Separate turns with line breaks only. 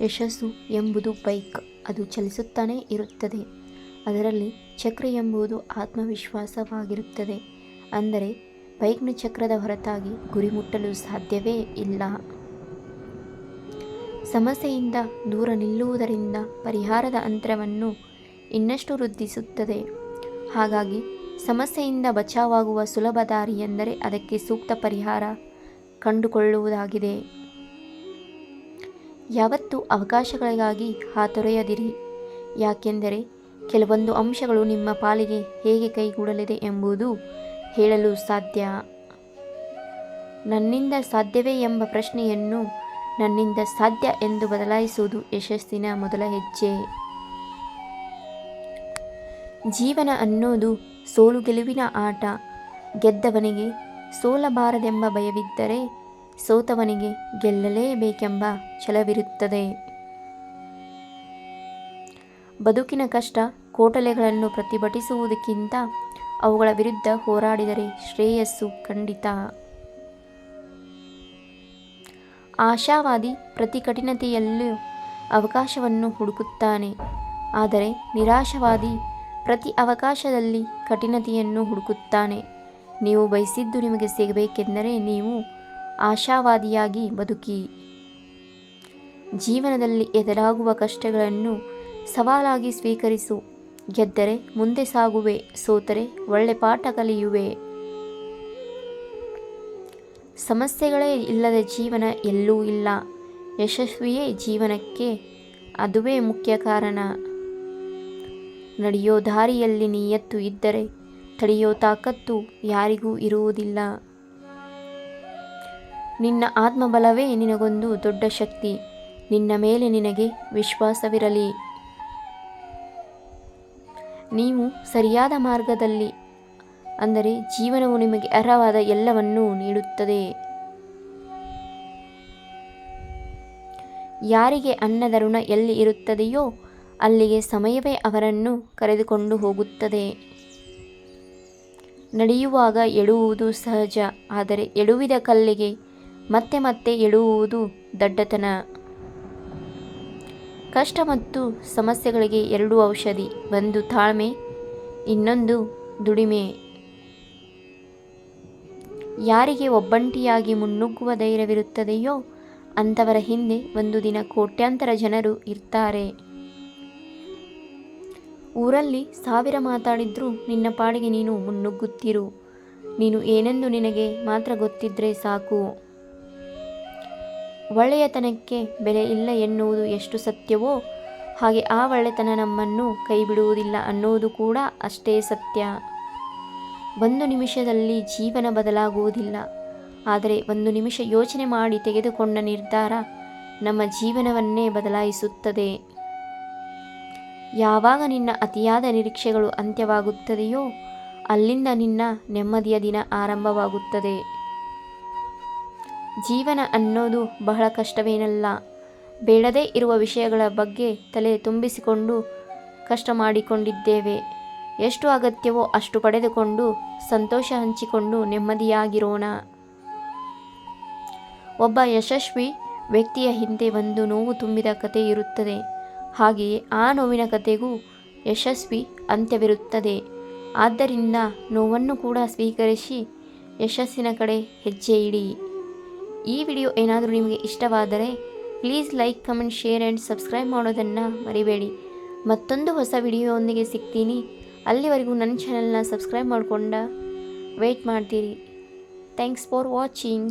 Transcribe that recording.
ಯಶಸ್ಸು ಎಂಬುದು ಬೈಕ್. ಅದು ಚಲಿಸುತ್ತಾನೆ ಇರುತ್ತದೆ. ಅದರಲ್ಲಿ ಚಕ್ರ ಎಂಬುದು ಆತ್ಮವಿಶ್ವಾಸವಾಗಿರುತ್ತದೆ. ಅಂದರೆ, ಬೈಕ್ನ ಚಕ್ರದ ಹೊರತಾಗಿ ಗುರಿ ಮುಟ್ಟಲು ಸಾಧ್ಯವೇ ಇಲ್ಲ. ಸಮಸ್ಯೆಯಿಂದ ದೂರ ನಿಲ್ಲುವುದರಿಂದ ಪರಿಹಾರದ ಅಂತರವನ್ನು ಇನ್ನಷ್ಟು ವೃದ್ಧಿಸುತ್ತದೆ. ಹಾಗಾಗಿ, ಸಮಸ್ಯೆಯಿಂದ ಬಚಾವಾಗುವ ಸುಲಭ ದಾರಿ ಎಂದರೆ ಅದಕ್ಕೆ ಸೂಕ್ತ ಪರಿಹಾರ ಕಂಡುಕೊಳ್ಳುವುದಾಗಿದೆ. ಯಾವತ್ತೂ ಅವಕಾಶಗಳಿಗಾಗಿ ಹಾತೊರೆಯದಿರಿ. ಯಾಕೆಂದರೆ ಕೆಲವೊಂದು ಅಂಶಗಳು ನಿಮ್ಮ ಪಾಲಿಗೆ ಹೇಗೆ ಕೈಗೂಡಲಿದೆ ಎಂಬುದು ಹೇಳಲು ಸಾಧ್ಯ. ನನ್ನಿಂದ ಸಾಧ್ಯವೇ ಎಂಬ ಪ್ರಶ್ನೆಯನ್ನು ನನ್ನಿಂದ ಸಾಧ್ಯ ಎಂದು ಬದಲಾಯಿಸುವುದು ಯಶಸ್ಸಿನ ಮೊದಲ ಹೆಜ್ಜೆ. ಜೀವನ ಅನ್ನೋದು ಸೋಲು ಗೆಲುವಿನ ಆಟ. ಗೆದ್ದವನಿಗೆ ಸೋಲಬಾರದೆಂಬ ಭಯವಿದ್ದರೆ ಸೋತವನಿಗೆ ಗೆಲ್ಲಲೇಬೇಕೆಂಬ ಛಲವಿರುತ್ತದೆ. ಬದುಕಿನ ಕಷ್ಟ ಕೋಟಲೆಗಳನ್ನು ಪ್ರತಿಭಟಿಸುವುದಕ್ಕಿಂತ ಅವುಗಳ ವಿರುದ್ಧ ಹೋರಾಡಿದರೆ ಶ್ರೇಯಸ್ಸು ಖಂಡಿತ. ಆಶಾವಾದಿ ಪ್ರತಿ ಕಠಿಣತೆಯಲ್ಲೂ ಅವಕಾಶವನ್ನು ಹುಡುಕುತ್ತಾನೆ. ಆದರೆ ನಿರಾಶವಾದಿ ಪ್ರತಿ ಅವಕಾಶದಲ್ಲಿ ಕಠಿಣತೆಯನ್ನು ಹುಡುಕುತ್ತಾನೆ. ನೀವು ಬಯಸಿದ್ದು ನಿಮಗೆ ಸಿಗಬೇಕೆಂದರೆ ನೀವು ಆಶಾವಾದಿಯಾಗಿ ಬದುಕಿ. ಜೀವನದಲ್ಲಿ ಎದುರಾಗುವ ಕಷ್ಟಗಳನ್ನು ಸವಾಲಾಗಿ ಸ್ವೀಕರಿಸು. ಗೆದ್ದರೆ ಮುಂದೆ ಸಾಗುವೆ, ಸೋತರೆ ಒಳ್ಳೆ ಪಾಠ ಕಲಿಯುವೆ. ಸಮಸ್ಯೆಗಳೇ ಇಲ್ಲದ ಜೀವನ ಎಲ್ಲೂ ಇಲ್ಲ. ಯಶಸ್ವಿಯೇ ಜೀವನಕ್ಕೆ ಅದುವೇ ಮುಖ್ಯ ಕಾರಣ. ನಡೆಯೋ ದಾರಿಯಲ್ಲಿ ನಿಯತ್ತು ಇದ್ದರೆ, ತಡೆಯೋ ತಾಕತ್ತು ಯಾರಿಗೂ ಇರುವುದಿಲ್ಲ. ನಿನ್ನ ಆತ್ಮಬಲವೇ ನಿನಗೊಂದು ದೊಡ್ಡ ಶಕ್ತಿ. ನಿನ್ನ ಮೇಲೆ ನಿನಗೆ ವಿಶ್ವಾಸವಿರಲಿ. ನೀವು ಸರಿಯಾದ ಮಾರ್ಗದಲ್ಲಿ, ಅಂದರೆ ಜೀವನವು ನಿಮಗೆ ಅರ್ಹವಾದ ಎಲ್ಲವನ್ನೂ ನೀಡುತ್ತದೆ. ಯಾರಿಗೆ ಅನ್ನದ ಋಣ ಎಲ್ಲಿ ಇರುತ್ತದೆಯೋ, ಅಲ್ಲಿಗೆ ಸಮಯವೇ ಅವರನ್ನು ಕರೆದುಕೊಂಡು ಹೋಗುತ್ತದೆ. ನಡೆಯುವಾಗ ಎಡುವುದು ಸಹಜ, ಆದರೆ ಎಡುವಿದ ಕಲ್ಲಿಗೆ ಮತ್ತೆ ಮತ್ತೆ ಎಳುವುದು ದಡ್ಡತನ. ಕಷ್ಟ ಮತ್ತು ಸಮಸ್ಯೆಗಳಿಗೆ ಎರಡು ಔಷಧಿ, ಒಂದು ತಾಳ್ಮೆ, ಇನ್ನೊಂದು ದುಡಿಮೆ. ಯಾರಿಗೆ ಒಬ್ಬಂಟಿಯಾಗಿ ಮುನ್ನುಗ್ಗುವ ಧೈರ್ಯವಿರುತ್ತದೆಯೋ ಅಂಥವರ ಹಿಂದೆ ಒಂದು ದಿನ ಕೋಟ್ಯಾಂತರ ಜನರು ಇರ್ತಾರೆ. ಊರಲ್ಲಿ ಸಾವಿರ ಮಾತಾಡಿದ್ರೂ ನಿನ್ನ ಪಾಡಿಗೆ ನೀನು ಮುನ್ನುಗ್ಗುತ್ತಿರು. ನೀನು ಏನೆಂದು ನಿನಗೆ ಮಾತ್ರ ಗೊತ್ತಿದ್ರೆ ಸಾಕು. ಒಳ್ಳೆಯತನಕ್ಕೆ ಬೆಲೆ ಇಲ್ಲ ಎನ್ನುವುದು ಎಷ್ಟು ಸತ್ಯವೋ ಹಾಗೆ ಆ ಒಳ್ಳೆತನ ನಮ್ಮನ್ನು ಕೈಬಿಡುವುದಿಲ್ಲ ಅನ್ನೋದು ಕೂಡ ಅಷ್ಟೇ ಸತ್ಯ. ಒಂದು ನಿಮಿಷದಲ್ಲಿ ಜೀವನ ಬದಲಾಗುವುದಿಲ್ಲ. ಆದರೆ ಒಂದು ನಿಮಿಷ ಯೋಚನೆ ಮಾಡಿ ತೆಗೆದುಕೊಂಡ ನಿರ್ಧಾರ ನಮ್ಮ ಜೀವನವನ್ನೇ ಬದಲಾಯಿಸುತ್ತದೆ. ಯಾವಾಗ ನಿನ್ನ ಅತಿಯಾದ ನಿರೀಕ್ಷೆಗಳು ಅಂತ್ಯವಾಗುತ್ತದೆಯೋ ಅಲ್ಲಿಂದ ನಿನ್ನ ನೆಮ್ಮದಿಯ ದಿನ ಆರಂಭವಾಗುತ್ತದೆ. ಜೀವನ ಅನ್ನೋದು ಬಹಳ ಕಷ್ಟವೇನಲ್ಲ. ಬೇಡದೇ ಇರುವ ವಿಷಯಗಳ ಬಗ್ಗೆ ತಲೆ ತುಂಬಿಸಿಕೊಂಡು ಕಷ್ಟ ಮಾಡಿಕೊಂಡಿದ್ದೇವೆ. ಎಷ್ಟು ಅಗತ್ಯವೋ ಅಷ್ಟು ಪಡೆದುಕೊಂಡು ಸಂತೋಷ ಹಂಚಿಕೊಂಡು ನೆಮ್ಮದಿಯಾಗಿರೋಣ. ಒಬ್ಬ ಯಶಸ್ವಿ ವ್ಯಕ್ತಿಯ ಹಿಂದೆ ಒಂದು ನೋವು ತುಂಬಿದ ಕತೆ ಇರುತ್ತದೆ. ಹಾಗೆಯೇ ಆ ನೋವಿನ ಕತೆಗೂ ಯಶಸ್ವಿ ಅಂತ್ಯವಿರುತ್ತದೆ. ಆದ್ದರಿಂದ ನೋವನ್ನು ಕೂಡ ಸ್ವೀಕರಿಸಿ ಯಶಸ್ಸಿನ ಕಡೆ ಹೆಜ್ಜೆ ಇಡಿ. ಈ ವಿಡಿಯೋ ಏನಾದರೂ ನಿಮಗೆ ಇಷ್ಟವಾದರೆ please like, comment, share and subscribe ಮಾಡೋದನ್ನು ಮರಿಬೇಡಿ. ಮತ್ತೊಂದು ಹೊಸ ವಿಡಿಯೋವೊಂದಿಗೆ ಸಿಗ್ತೀನಿ. ಅಲ್ಲಿವರೆಗೂ ನನ್ನ ಚಾನಲ್ನ ಸಬ್ಸ್ಕ್ರೈಬ್ ಮಾಡಿಕೊಂಡ ವೆಯ್ಟ್ ಮಾಡ್ತೀರಿ. Thanks for watching.